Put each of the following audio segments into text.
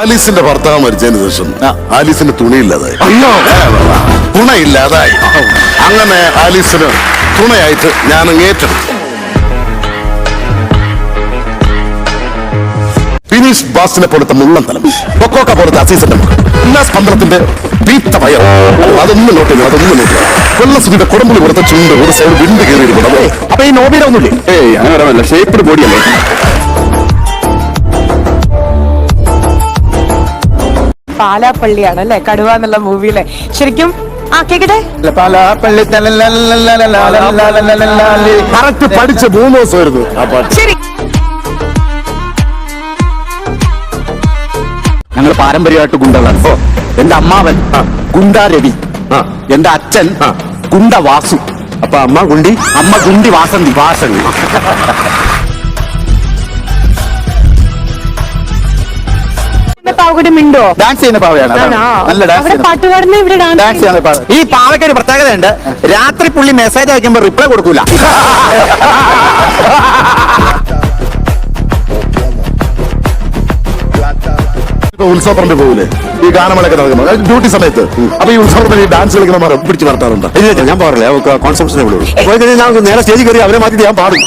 ആലീസിന്റെ ഭർത്താവ് മരിച്ചതിന് ശേഷം ആലീസിന് തുണിയില്ലാതായി. അയ്യോ. തുണയില്ലാതായി. അങ്ങനെ ആലീസിന് തുണയായിട്ട് ഞാൻ ഏറ്റെടുത്തു. ഫിനിഷ് ബാസിനെ പോലത്തെ മുള്ളം തലം പൊക്കോട്ട പോലത്തെ അസീസിന്റെ എല്ലാ സ്പന്ദനത്തിന്റെ പീത്ത വയർ. അതൊന്നും നോട്ട് ചെയ്യുന്നു അതൊന്നും നോട്ട് വെള്ളസുതിയുടെ കുടമ്പുളി കൊടുത്ത ചുണ്ട് ഒരു സൈഡ് വിണ്ട് കയറി അപ്പൊ ഈ നോബിയുടെ ഒന്നുമില്ലേ? ഏയ് അങ്ങനെ ഷേപ്പിഡ് ബോഡിയല്ലേ പാലാപ്പള്ളിയാണ് അല്ലെ കടുവ എന്നുള്ള മൂവിയിലെ ശരിക്കും ആ കേക്കട്ടെ കറക്റ്റ് പഠിച്ച മൂന്ന് ദിവസമായിരുന്നു ആ പാട്ട് ശരി ഞങ്ങൾ പാരമ്പര്യമായിട്ട് ഗുണ്ടകളാണ് എന്റെ അമ്മാവൻ ഗുണ്ട രവി എന്റെ അച്ഛൻ ഗുണ്ട വാസു അപ്പൊ അമ്മ ഗുണ്ടി അമ്മ ഗുണ്ടി വാസന്തി വാസന്തി പാവകുടി മിണ്ടോ? ഡാൻസ് ചെയ്യുന്ന പാവയാണ് നല്ല ഡാൻസ് ഇവിടെ ഡാൻസ് ഡാൻസ് ചെയ്യുന്ന. പാവ. ഈ പാവയ്ക്ക് ഒരു പ്രത്യേകത ഉണ്ട് രാത്രി പുള്ളി മെസ്സേജ് അയക്കുമ്പോ റിപ്ലൈ കൊടുക്കൂല. ഉത്സവപ്പറമ്പ് പോകൂലേ? ഈ ഗാനമേളൊക്കെ നടക്കുമ്പോൾ ഡ്യൂട്ടി സമയത്ത്. അപ്പൊ ഈ ഉത്സവത്തിൽ ഈ ഡാൻസ് കളിക്കുന്ന പിടിച്ച് നടത്താറുണ്ട്. ഞാൻ പറഞ്ഞില്ല കോൺസെപ്റ്റ് പോയി കഴിഞ്ഞാൽ ഞാൻ നേരെ സ്റ്റേജിൽ കയറി അവരെ മാറ്റി ഞാൻ പാടും.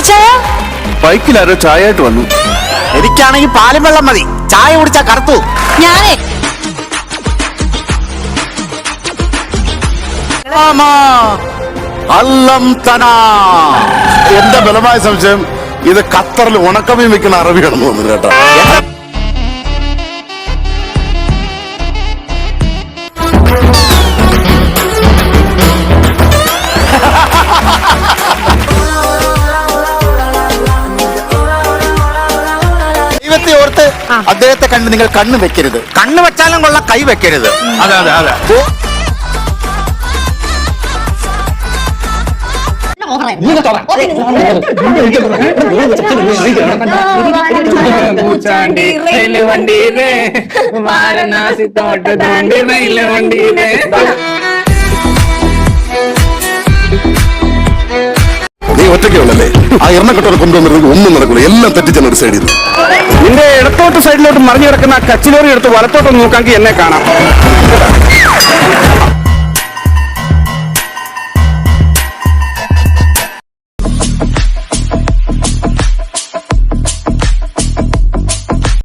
ചായ വന്നു. എനിക്കാണെങ്കിൽ പാലും വെള്ളം മതി. ചായ കുടിച്ചാ കറുത്തു. ഞാനേ. അല്ലം തനാ. എന്റെ ബലമായ സംശയം ഇത് ഖത്തറിൽ ഉണക്കമീൻ വെക്കുന്ന അറബിയാണെന്ന് തോന്നുന്നു കേട്ടോ. ഓർത്ത് അദ്ദേഹത്തെ കണ്ട് നിങ്ങൾ കണ്ണ് വെക്കരുത്. കണ്ണ് വെച്ചാലും കൊള്ള കൈ വെക്കരുത്. അതെ അതെ അതെ. വണ്ടിയിൽ നീ ഒറ്റയ്ക്കേ ഉള്ളല്ലേ? ആ എണ്ണക്കെട്ടോടെ കൊണ്ടുവന്നിരുന്നത് ഒന്നും നടക്കില്ല എല്ലാം തെറ്റിച്ചാണ് ഒരു സൈഡിൽ നിന്റെ ഇടത്തോട്ട് സൈഡിലോട്ട് മറിഞ്ഞു കിടക്കുന്ന ആ കച്ചിലോറി എടുത്ത് വലത്തോട്ട് നോക്കാമെങ്കിൽ എന്നെ കാണാം.